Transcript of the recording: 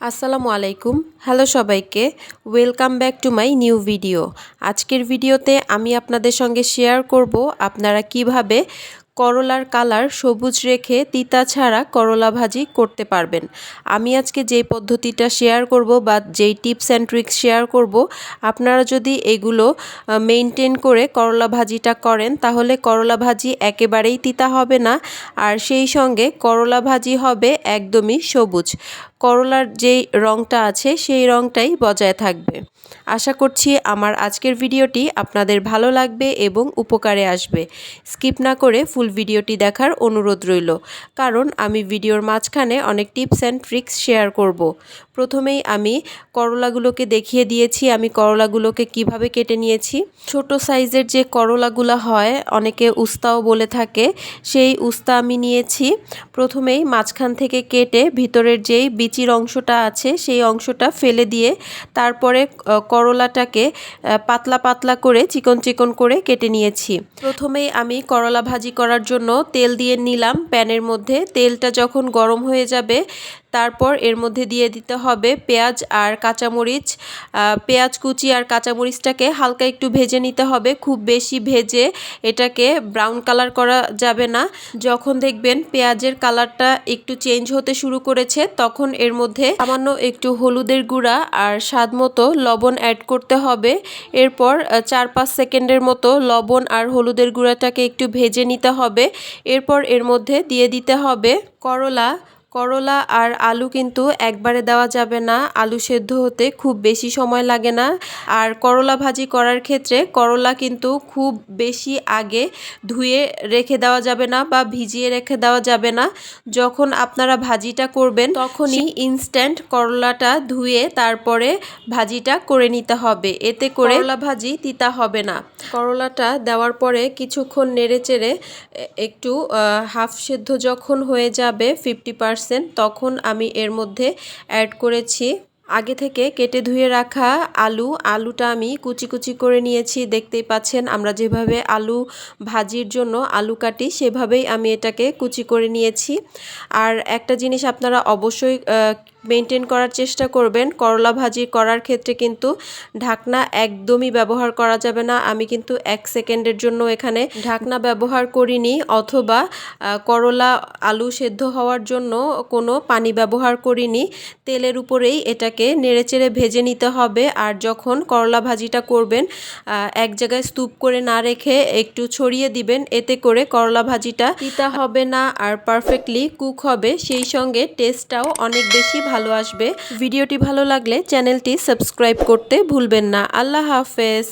আসসালামু আলাইকুম। হ্যালো সবাইকে, welcome back to my new video. আজকের ভিডিওতে আমি আপনাদের সঙ্গে শেয়ার করব আপনারা কীভাবে করলার কালার সবুজ রেখে তিতা ছাড়া করলা ভাজি করতে পারবেন। আমি আজকে যেই পদ্ধতিটা শেয়ার করব বা যেই টিপস অ্যান্ড ট্রিক্স শেয়ার করব, আপনারা যদি এগুলো মেনটেন করে করলা ভাজিটা করেন, তাহলে করলা ভাজি একেবারেই তিতা হবে না। আর সেই সঙ্গে করলা ভাজি হবে একদমই সবুজ। করলার যেই রঙটা আছে, সেই রঙটাই বজায় থাকবে। আশা করছি আমার আজকের ভিডিওটি আপনাদের ভালো লাগবে এবং উপকারে আসবে। স্কিপ না করে ফুল ভিডিওটি দেখার অনুরোধ রইল। কারণ আমি ভিডিওর মাঝখানে অনেক টিপস অ্যান্ড ট্রিক্স শেয়ার করব। প্রথমেই আমি করলাগুলোকে দেখিয়ে দিয়েছি। আমি করলাগুলোকে কীভাবে কেটে নিয়েছি? ছোট সাইজের যে করলাগুলো হয়, অনেকে উস্তাও বলে থাকে, সেই উস্তা আমি নিয়েছি। প্রথমেই মাঝখান থেকে কেটে ভিতরের যেই বিচির অংশটা আছে, সেই অংশটা ফেলে দিয়ে তারপরে করলাটাকে পাতলা পাতলা করে চিকন চিকন করে কেটে নিয়েছি। প্রথমেই আমি করলা ভাজি করার জন্য তেল দিয়ে নিলাম প্যানের মধ্যে। তেলটা যখন গরম হয়ে যাবে তারপর এর মধ্যে দিয়ে দিতে হবে পেঁয়াজ আর কাঁচামরিচ। পেঁয়াজ কুচি আর কাঁচামরিচটাকে হালকা একটু ভেজে নিতে হবে। খুব বেশি ভেজে এটাকে ব্রাউন কালার করা যাবে না। যখন দেখবেন পেঁয়াজের কালারটা একটু চেঞ্জ হতে শুরু করেছে, তখন এর মধ্যে সামান্য একটু হলুদের গুঁড়া আর স্বাদ মতো লবণ অ্যাড করতে হবে। এরপর চার পাঁচ সেকেন্ডের মতো লবণ আর হলুদের গুঁড়াটাকে একটু ভেজে নিতে হবে। এরপর এর মধ্যে দিয়ে দিতে হবে করলা করলা আর আলু কিন্তু একবারে দেওয়া যাবে না। আলু সেদ্ধ হতে খুব বেশি সময় লাগে না। আর করলা ভাজি করার ক্ষেত্রে করলা কিন্তু খুব বেশি আগে ধুয়ে রেখে দেওয়া যাবে না বা ভিজিয়ে রেখে দেওয়া যাবে না। যখন আপনারা ভাজিটা করবেন তখনই ইনস্ট্যান্ট করলাটা ধুয়ে তারপরে ভাজিটা করে নিতে হবে। এতে করে করলা ভাজি তিতা হবে না। করলাটা দেওয়ার পরে কিছুক্ষণ নেড়ে চেড়ে একটু হাফ সেদ্ধ যখন হয়ে যাবে ফিফটি পারসেন্ট তখন আমি এর মধ্যে অ্যাড করেছি। আগে থেকে কেটে ধুয়ে রাখা আলু, আলুটা আমি কুচি কুচি করে নিয়েছি, দেখতেই পাচ্ছেন আমরা যেভাবে আলু ভাজির জন্য আলু কাটি, সেভাবেই আমি এটাকে কুচি করে নিয়েছি। আর একটা জিনিস আপনারা অবশ্যই মেনটেন করার চেষ্টা করবেন। করলা ভাজি করার ক্ষেত্রে কিন্তু ঢাকনা একদমই ব্যবহার করা যাবে না। আমি কিন্তু এক সেকেন্ডের জন্য এখানে ঢাকনা ব্যবহার করিনি অথবা করলা আলু সেদ্ধ হওয়ার জন্য কোনো পানি ব্যবহার করিনি। তেলের উপরেই এটাকে নেড়েচেড়ে ভেজে নিতে হবে। আর যখন করলা ভাজিটা করবেন এক জায়গায় স্তূপ করে না রেখে একটু ছড়িয়ে দিবেন, এতে করে করলা ভাজিটা তিতা হবে না আর পারফেক্টলি কুক হবে। সেই সঙ্গে টেস্টটাও অনেক বেশি ভালো আসবে। ভিডিওটি ভালো লাগলে চ্যানেলটি সাবস্ক্রাইব করতে ভুলবেন না। আল্লাহ হাফেজ।